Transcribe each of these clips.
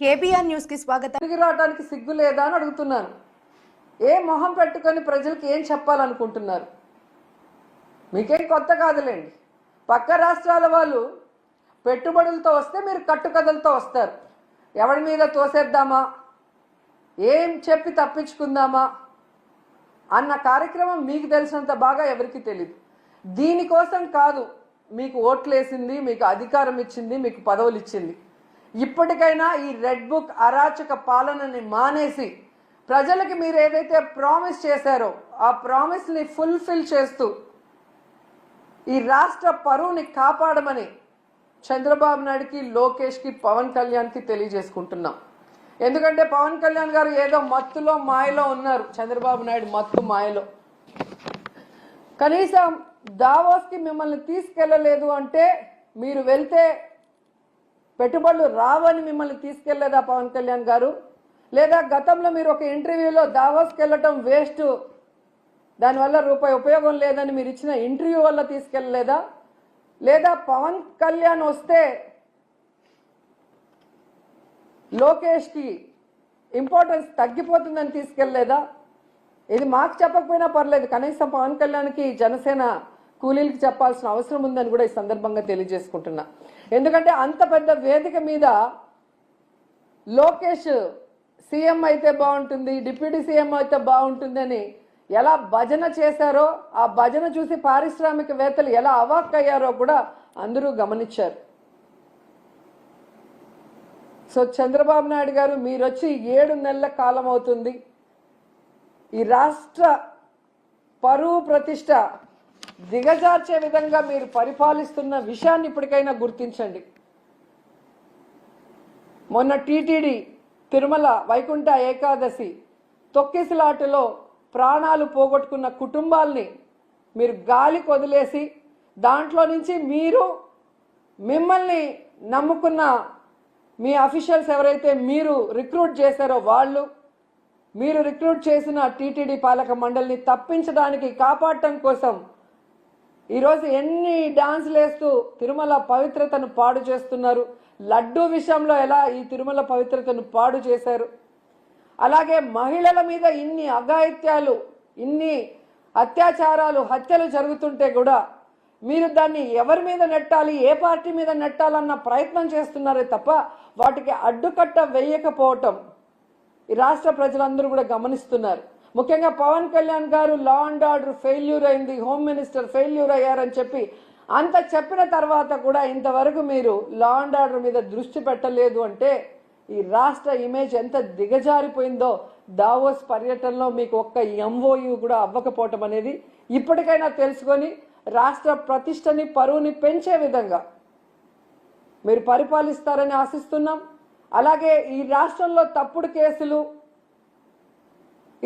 KBR న్యూస్కి స్వాగతం. తిరిగి రావడానికి సిగ్గు లేదా అని అడుగుతున్నాను ఏ మొహం పెట్టుకొని ప్రజలకు ఏం చెప్పాలనుకుంటున్నారు? మీకేం కొత్త కాదులేండి. పక్క రాష్ట్రాల వాళ్ళు పెట్టుబడులతో వస్తే మీరు కట్టుకథలతో వస్తారు. ఎవరి మీద తోసేద్దామా? ఏం చెప్పి తప్పించుకుందామా? అన్న కార్యక్రమం మీకు తెలిసినంత బాగా ఎవరికి తెలియదు దీనికోసం కాదు మీకు ఓట్లేసింది మీకు అధికారం ఇచ్చింది మీకు పదవులు ఇచ్చింది. ఇప్పటికైనా ఈ రెడ్ బుక్ అరాచక పాలనని మానేసి ప్రజలకి మీరు ఏదైతే ప్రామిస్ చేశారో ఆ ప్రామిస్ని ఫుల్ఫిల్ చేస్తూ ఈ రాష్ట్ర పరువుని కాపాడమని చంద్రబాబు నాయుడుకి లోకేష్కి పవన్ కళ్యాణ్కి తెలియజేసుకుంటున్నాం. ఎందుకంటే పవన్ కళ్యాణ్ గారు ఏదో మత్తులో మాయలో ఉన్నారు. చంద్రబాబు నాయుడు మత్తు మాయలో. కనీసం దావోస్కి మిమ్మల్ని తీసుకెళ్ళలేదు అంటే మీరు వెళ్తే పెట్టుబడులు రావని మిమ్మల్ని తీసుకెళ్ళేదా పవన్ కళ్యాణ్ గారు? లేదా గతంలో మీరు ఒక ఇంటర్వ్యూలో దావోస్కి వెళ్ళటం వేస్ట్ దానివల్ల రూపాయి ఉపయోగం లేదని మీరు ఇచ్చిన ఇంటర్వ్యూ వల్ల తీసుకెళ్ళలేదా లేదా పవన్ కళ్యాణ్ వస్తే లోకేష్కి ఇంపార్టెన్స్ తగ్గిపోతుందని తీసుకెళ్ళలేదా ఇది మాకు చెప్పకపోయినా పర్లేదు కనీసం పవన్ కళ్యాణ్కి జనసేన కూలీలకి చెప్పాల్సిన అవసరం ఉందని కూడా ఈ సందర్భంగా తెలియజేసుకుంటున్నా. ఎందుకంటే అంత పెద్ద వేదిక మీద లోకేష్ సీఎం అయితే బాగుంటుంది డిప్యూటీ సీఎం అయితే బాగుంటుందని ఎలా భజన చేశారో ఆ భజన చూసి పారిశ్రామికవేత్తలు ఎలా అవాక్కయ్యారో కూడా అందరూ గమనించారు. సో చంద్రబాబు నాయుడు గారు మీరు వచ్చి ఏడు నెలల కాలం అవుతుంది. ఈ రాష్ట్ర పరువు ప్రతిష్ట దిగజార్చే విధంగా మీరు పరిపాలిస్తున్న విషయాన్ని ఇప్పటికైనా గుర్తించండి. మొన్న టీటీడీ తిరుమల వైకుంఠ ఏకాదశి తొక్కిసలాటలో ప్రాణాలు పోగొట్టుకున్న కుటుంబాల్ని మీరు గాలి కొదిలేసి దాంట్లో నుంచి మీరు మిమ్మల్ని నమ్ముకున్న మీ అఫీషియల్స్ ఎవరైతే మీరు రిక్రూట్ చేశారో వాళ్ళు మీరు రిక్రూట్ చేసిన టీటీడీ పాలక మండలిని తప్పించడానికి కాపాడటం కోసం ఈరోజు ఎన్ని డాన్సులు వేస్తూ తిరుమల పవిత్రతను పాడు చేస్తున్నారు? లడ్డూ విషయంలో ఎలా ఈ తిరుమల పవిత్రతను పాడు చేశారు? అలాగే మహిళల మీద ఇన్ని అఘాయిత్యాలు ఇన్ని అత్యాచారాలు హత్యలు జరుగుతుంటే కూడా మీరు దాన్ని ఎవరి మీద నెట్టాలి ఏ పార్టీ మీద నెట్టాలన్న ప్రయత్నం చేస్తున్నారే తప్ప వాటికి అడ్డుకట్ట వేయకపోవటం ఈ రాష్ట్ర ప్రజలందరూ కూడా గమనిస్తున్నారు. ముఖ్యంగా Pawan Kalyan garu law and order failure అయింది హోమ్ మినిస్టర్ ఫెయిల్యూర్ అయ్యారని చెప్పి అంత చెప్పిన తర్వాత కూడా ఇంతవరకు మీరు లా అండ్ ఆర్డర్ మీద దృష్టి పెట్టలేదు అంటే ఈ రాష్ట్ర ఇమేజ్ ఎంత దిగజారిపోయిందో దావోస్ పర్యటనలో మీకు ఒక్క ఎంఓయు కూడా అవ్వకపోవటం అనేది ఇప్పటికైనా తెలుసుకొని రాష్ట్ర ప్రతిష్టని పరువుని పెంచే విధంగా మీరు పరిపాలిస్తారని ఆశిస్తున్నాం. అలాగే ఈ రాష్ట్రంలో తప్పుడు కేసులు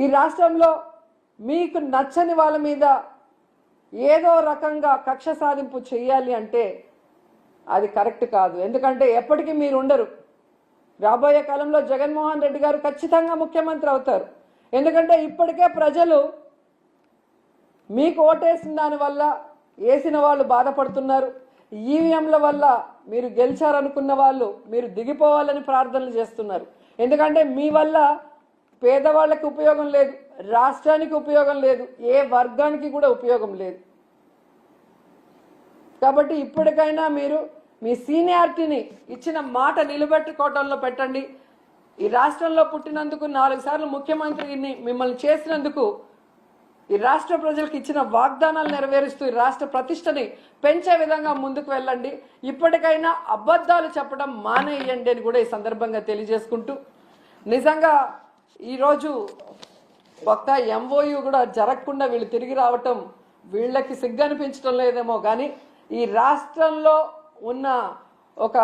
ఈ రాష్ట్రంలో మీకు నచ్చని వాళ్ళ మీద ఏదో రకంగా కక్ష సాధింపు చేయాలి అంటే అది కరెక్ట్ కాదు. ఎందుకంటే ఎప్పటికీ మీరు ఉండరు. రాబోయే కాలంలో జగన్మోహన్ రెడ్డి గారు ఖచ్చితంగా ముఖ్యమంత్రి అవుతారు. ఎందుకంటే ఇప్పటికే ప్రజలు మీకు ఓటేసిన దానివల్ల వేసిన వాళ్ళు బాధపడుతున్నారు. ఈవీఎంల వల్ల మీరు గెలిచారనుకున్న వాళ్ళు మీరు దిగిపోవాలని ప్రార్థనలు చేస్తున్నారు. ఎందుకంటే మీ వల్ల పేదవాళ్ళకి ఉపయోగం లేదు రాష్ట్రానికి ఉపయోగం లేదు ఏ వర్గానికి కూడా ఉపయోగం లేదు. కాబట్టి ఇప్పటికైనా మీరు మీ సీనియారిటీని ఇచ్చిన మాట నిలబెట్టుకోవటంలో పెట్టండి. ఈ రాష్ట్రంలో పుట్టినందుకు నాలుగు సార్లు ముఖ్యమంత్రిని మిమ్మల్ని చేసినందుకు ఈ రాష్ట్ర ప్రజలకు ఇచ్చిన వాగ్దానాలు నెరవేరుస్తూ ఈ రాష్ట్ర ప్రతిష్టని పెంచే విధంగా ముందుకు వెళ్ళండి. ఇప్పటికైనా అబద్ధాలు చెప్పడం మానేయండి అని కూడా ఈ సందర్భంగా తెలియజేసుకుంటూ నిజంగా ఈరోజు ఒక్క ఎంఓయు కూడా జరగకుండా వీళ్ళు తిరిగి రావటం వీళ్ళకి సిగ్గు అనిపించడం లేదేమో కానీ ఈ రాష్ట్రంలో ఉన్న ఒక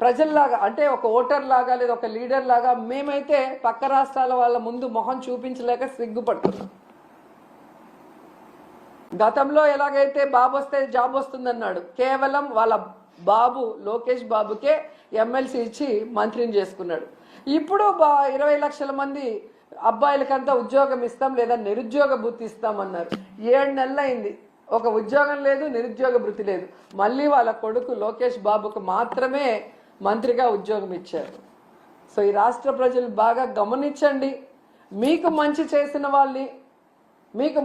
ప్రజల్లాగా అంటే ఒక ఓటర్ లాగా లేదా ఒక లీడర్ లాగా మేమైతే పక్క రాష్ట్రాల వాళ్ళ ముందు మొహం చూపించలేక సిగ్గుపడుతున్నాం. గతంలో ఎలాగైతే బాబు వస్తే జాబ్ వస్తుందన్నాడు కేవలం వాళ్ళ బాబు లోకేష్ బాబుకే ఎమ్మెల్సీ ఇచ్చి మంత్రిని చేసుకున్నాడు. ఇప్పుడు బా ఇరవై లక్షల మంది అబ్బాయిలకంతా ఉద్యోగం ఇస్తాం లేదా నిరుద్యోగ భృతి ఇస్తామన్నారు ఏడు నెలలైంది. ఒక ఉద్యోగం లేదు నిరుద్యోగ భృతి లేదు. మళ్ళీ వాళ్ళ కొడుకు లోకేష్ బాబుకు మాత్రమే మంత్రిగా ఉద్యోగం ఇచ్చారు. సో ఈ రాష్ట్ర ప్రజలు బాగా గమనించండి. మీకు మంచి చేసిన వాళ్ళని మీకు